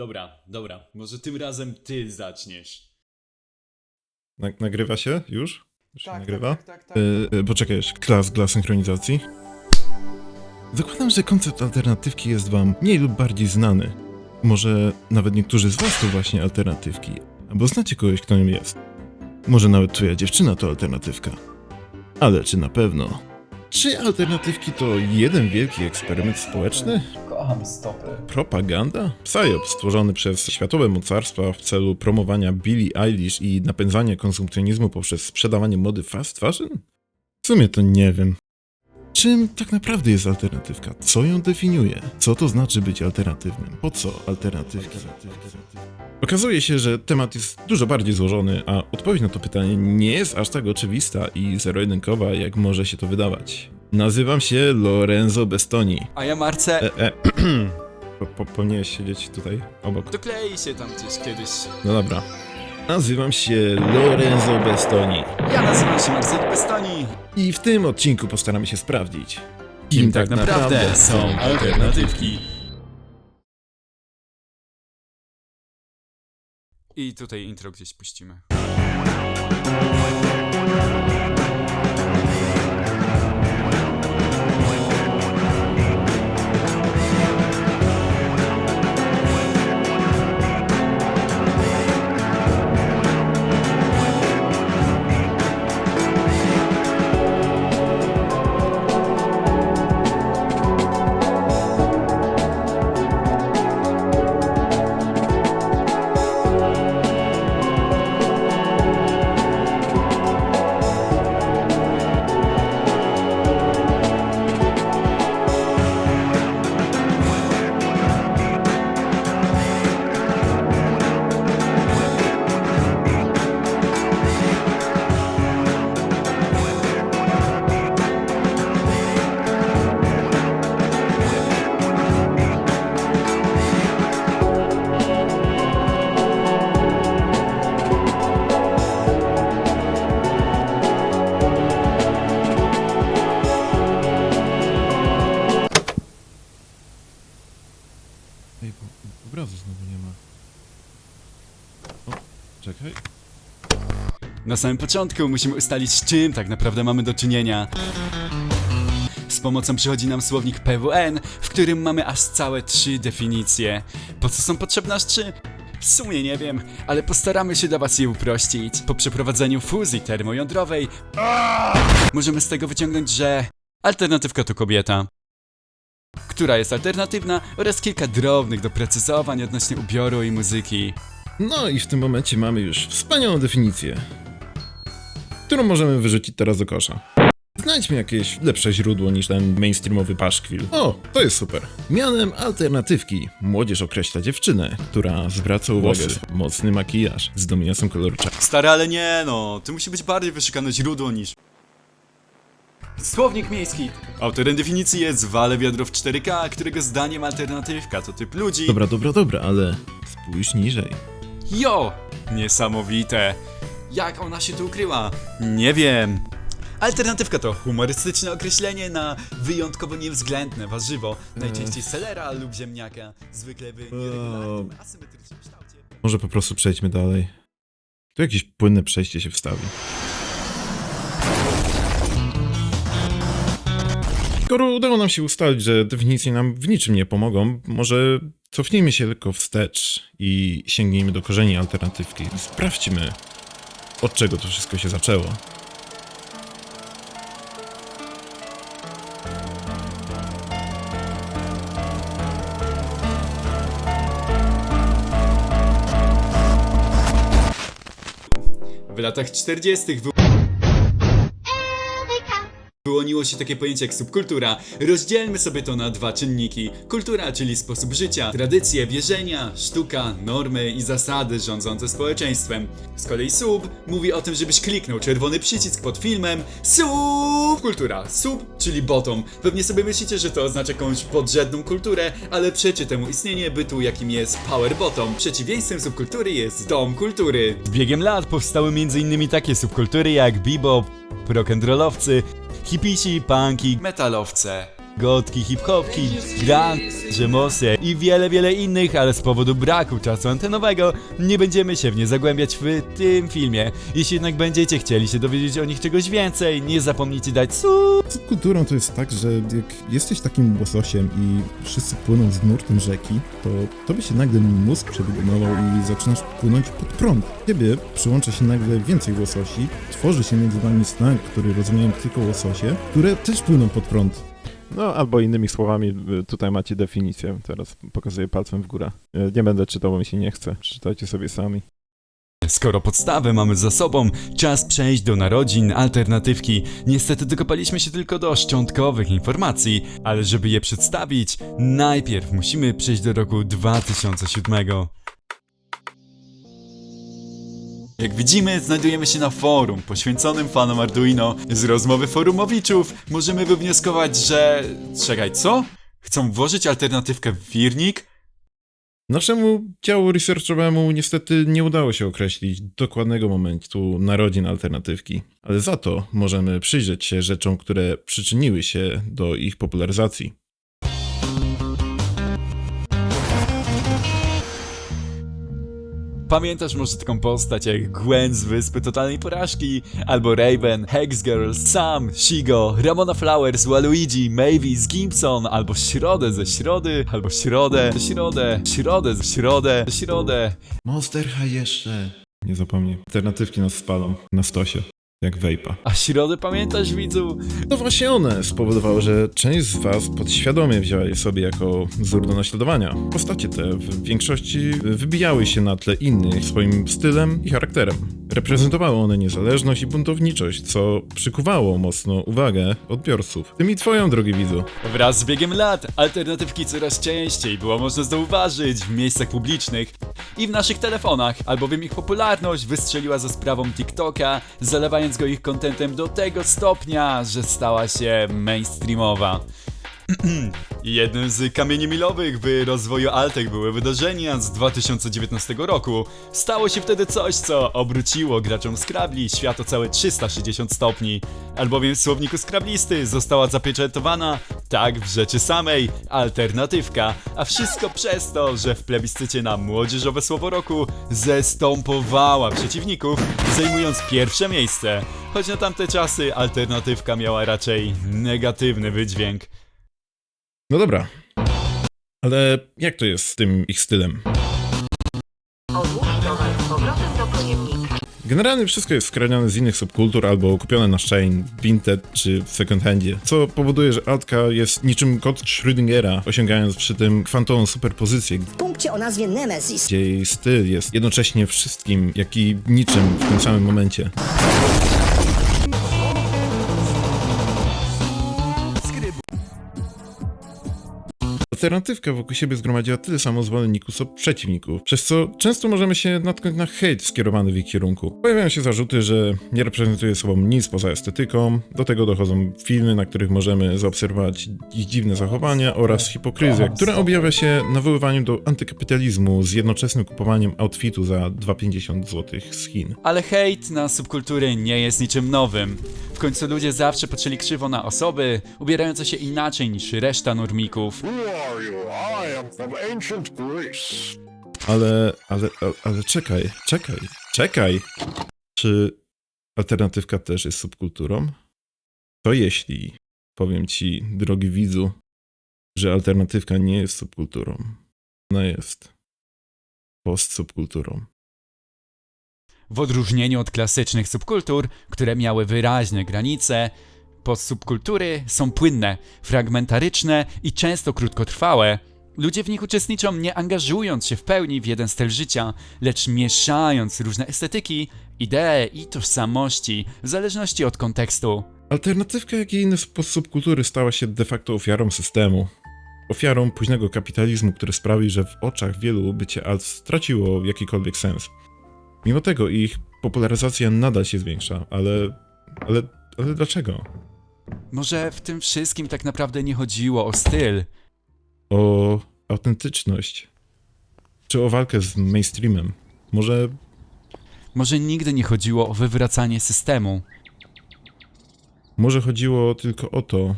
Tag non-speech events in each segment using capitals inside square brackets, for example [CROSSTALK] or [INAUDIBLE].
Dobra, dobra, może tym razem ty zaczniesz. Na, nagrywa się już? Już się Tak, nagrywa? tak, tak, tak, tak. Y, y, poczekaj, jeszcze klas dla synchronizacji. Zakładam, że koncept alternatywki jest wam mniej lub bardziej znany. Może nawet niektórzy z was to właśnie alternatywki, albo znacie kogoś, kto nią jest. Może nawet twoja dziewczyna to alternatywka. Ale czy na pewno? Czy alternatywki to jeden wielki eksperyment społeczny? Stopy. Propaganda? Psyop stworzony przez światowe mocarstwa w celu promowania Billie Eilish i napędzania konsumpcjonizmu poprzez sprzedawanie mody fast fashion? W sumie to nie wiem. Czym tak naprawdę jest alternatywka? Co ją definiuje? Co to znaczy być alternatywnym? Po co alternatywki? Okazuje się, że temat jest dużo bardziej złożony, a odpowiedź na to pytanie nie jest aż tak oczywista i zero-jedynkowa, jak może się to wydawać. Nazywam się Lorenzo Bestoni. A ja Marce... E, e, [CLEARS THROAT] po, po, powinieneś siedzieć tutaj obok. Doklei się tam gdzieś kiedyś. No dobra. Nazywam się Lorenzo Bestoni Ja nazywam się Marcel Bestoni. i w tym odcinku postaramy się sprawdzić, Kim tak naprawdę są alternatywki? I tutaj intro gdzieś puścimy. Na samym początku musimy ustalić, z czym tak naprawdę mamy do czynienia. Z pomocą przychodzi nam słownik PWN, w którym mamy aż całe trzy definicje. Po co są potrzebne aż trzy? W sumie nie wiem, ale postaramy się dla was je uprościć. Po przeprowadzeniu fuzji termojądrowej możemy z tego wyciągnąć, że alternatywka to kobieta. Która jest alternatywna oraz kilka drobnych doprecyzowań odnośnie ubioru i muzyki. No i w tym momencie mamy już wspaniałą definicję, którą możemy wyrzucić teraz do kosza. Znajdźmy jakieś lepsze źródło niż ten mainstreamowy paszkwil. O, to jest super. Mianem alternatywki młodzież określa dziewczynę, która zwraca uwagę mocny makijaż z dominacją koloru czarnego. Stary, ale nie no, to musi być bardziej wyszukane źródło niż... Słownik miejski. Autorem definicji jest Wale Wiadrow 4K, którego zdaniem alternatywka to typ ludzi... Dobra, dobra, dobra, ale spójrz niżej. Jo! Niesamowite. Jak ona się tu ukryła? Nie wiem. Alternatywka to humorystyczne określenie na wyjątkowo niewzględne warzywo, najczęściej selera lub ziemniaka, zwykle w nieregularnym, asymetrycznym kształcie. Może po prostu przejdźmy dalej. Tu jakieś płynne przejście się wstawi. Skoro udało nam się ustalić, że definicje nam w niczym nie pomogą, może cofnijmy się tylko wstecz i sięgnijmy do korzeni alternatywki. Sprawdźmy, od czego to wszystko się zaczęło. W latach 40. Wyłoniło się takie pojęcie jak subkultura. Rozdzielmy sobie to na dwa czynniki. Kultura, czyli sposób życia, tradycje, wierzenia, sztuka, normy i zasady rządzące społeczeństwem. Z kolei sub mówi o tym, żebyś kliknął czerwony przycisk pod filmem Subkultura. Sub, czyli bottom. Pewnie sobie myślicie, że to oznacza jakąś podrzędną kulturę, ale przeczy temu istnienie bytu, jakim jest power bottom. Przeciwieństwem subkultury jest dom kultury. Z biegiem lat powstały m.in. takie subkultury jak bebop, rock'n'rollowcy, hipisi, punki, metalowce. Gotki, hip-hopki, grand, dżemosy i wiele, wiele innych, ale z powodu braku czasu antenowego nie będziemy się w nie zagłębiać w tym filmie. Jeśli jednak będziecie chcieli się dowiedzieć o nich czegoś więcej, nie zapomnijcie dać su Subkulturą to jest tak, że jak jesteś takim łososiem i wszyscy płyną z nurtem rzeki, to tobie się nagle mózg przebudował i zaczynasz płynąć pod prąd. Ciebie przyłącza się nagle więcej łososi, tworzy się między wami slang, który rozumieją tylko łososie, które też płyną pod prąd. No, albo innymi słowami, y, tutaj macie definicję. Teraz pokazuję palcem w górę. Y, Nie będę czytał, bo mi się nie chce. Przeczytajcie sobie sami. Skoro podstawę mamy za sobą, czas przejść do narodzin, alternatywki. Niestety dokopaliśmy się tylko do szczątkowych informacji, ale żeby je przedstawić, najpierw musimy przejść do roku 2007. Jak widzimy, znajdujemy się na forum poświęconym fanom Arduino. Z rozmowy forumowiczów możemy wywnioskować, że... Czekaj, co? Chcą włożyć alternatywkę w wirnik? Naszemu działu researchowemu niestety nie udało się określić dokładnego momentu narodzin alternatywki, ale za to możemy przyjrzeć się rzeczom, które przyczyniły się do ich popularyzacji. Pamiętasz może taką postać jak Gwen z Wyspy Totalnej Porażki, albo Raven, Hex Girl, Sam, Shigo, Ramona Flowers, Waluigi, Mavis, Gibson, albo Środę ze Środy, albo Środę, Środę, Środę ze Środę, Środę. Monster High jeszcze. Nie zapomnij. Alternatywki nas spalą na stosie, jak wejpa. A Środę pamiętasz, widzu? To właśnie one spowodowały, że część z was podświadomie wzięła je sobie jako wzór do naśladowania. Postacie te w większości wybijały się na tle innych swoim stylem i charakterem. Reprezentowały one niezależność i buntowniczość, co przykuwało mocno uwagę odbiorców. Tym i twoją, drogi widzu. Wraz z biegiem lat alternatywki coraz częściej było można zauważyć w miejscach publicznych i w naszych telefonach, albowiem ich popularność wystrzeliła za sprawą TikToka, zalewając go ich kontentem do tego stopnia, że stała się mainstreamowa. [CLEARS THROAT] Jednym z kamieni milowych w rozwoju Altek były wydarzenia z 2019 roku. Stało się wtedy coś, co obróciło graczom Scrabli świat o całe 360 stopni. Albowiem w słowniku Scrablisty została zapieczętowana, tak w rzeczy samej, alternatywka. A wszystko przez to, że w plebiscycie na młodzieżowe słowo roku zestąpowała przeciwników, zajmując pierwsze miejsce. Choć na tamte czasy alternatywka miała raczej negatywny wydźwięk. No dobra. Ale jak to jest z tym ich stylem? Odłóż towar z powrotem do pojemnika. Generalnie wszystko jest skraniane z innych subkultur albo kupione na Shane, Vinted czy w second handzie, co powoduje, że altka jest niczym kot Schrödingera, osiągając przy tym kwantową superpozycję, punkcie o nazwie Nemesis gdzie jej styl jest jednocześnie wszystkim, jak i niczym w tym samym momencie. Alternatywka wokół siebie zgromadziła tyle samo zwolenników, co przeciwników, przez co często możemy się natknąć na hejt skierowany w ich kierunku. Pojawiają się zarzuty, że nie reprezentuje sobą nic poza estetyką, do tego dochodzą filmy, na których możemy zaobserwować ich dziwne zachowania oraz hipokryzję, która objawia się nawoływaniem do antykapitalizmu z jednoczesnym kupowaniem outfitu za 2,50 zł z Chin. Ale hejt na subkultury nie jest niczym nowym. W końcu ludzie zawsze patrzyli krzywo na osoby, ubierające się inaczej niż reszta normików. You? I am from ancient Greece. Ale, ale, ale, ale czekaj, czekaj, czekaj. Czy alternatywka też jest subkulturą? To jeśli powiem ci, drogi widzu, że alternatywka nie jest subkulturą. Ona jest postsubkulturą. W odróżnieniu od klasycznych subkultur, które miały wyraźne granice, postsubkultury są płynne, fragmentaryczne i często krótkotrwałe. Ludzie w nich uczestniczą nie angażując się w pełni w jeden styl życia, lecz mieszając różne estetyki, idee i tożsamości w zależności od kontekstu. Alternatywka, jak i inne subkultury stała się de facto ofiarą systemu. Ofiarą późnego kapitalizmu, który sprawił, że w oczach wielu bycie alt straciło jakikolwiek sens. Mimo tego ich popularyzacja nadal się zwiększa, ale. ale. ale dlaczego? Może w tym wszystkim tak naprawdę nie chodziło o styl, O autentyczność. Czy o walkę z mainstreamem? Może. może nigdy nie chodziło o wywracanie systemu. może chodziło tylko o to,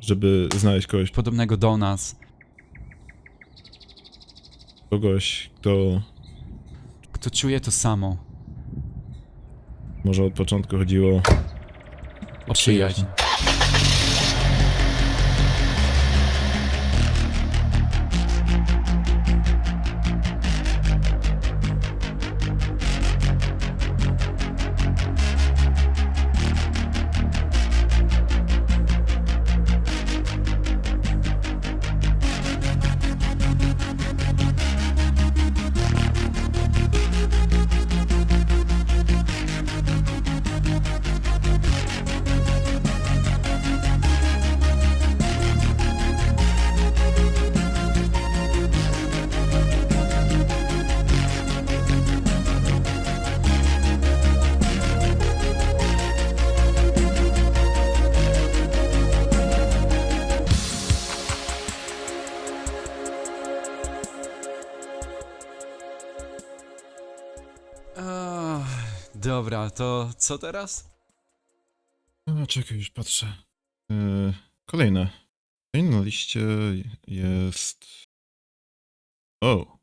żeby znaleźć kogoś, podobnego do nas, kogoś, kto kto czuje to samo. może od początku chodziło O przyjaźń. Dobra, to co teraz? No, czekaj, już patrzę. Yy, kolejne. Kolejne na liście jest... O!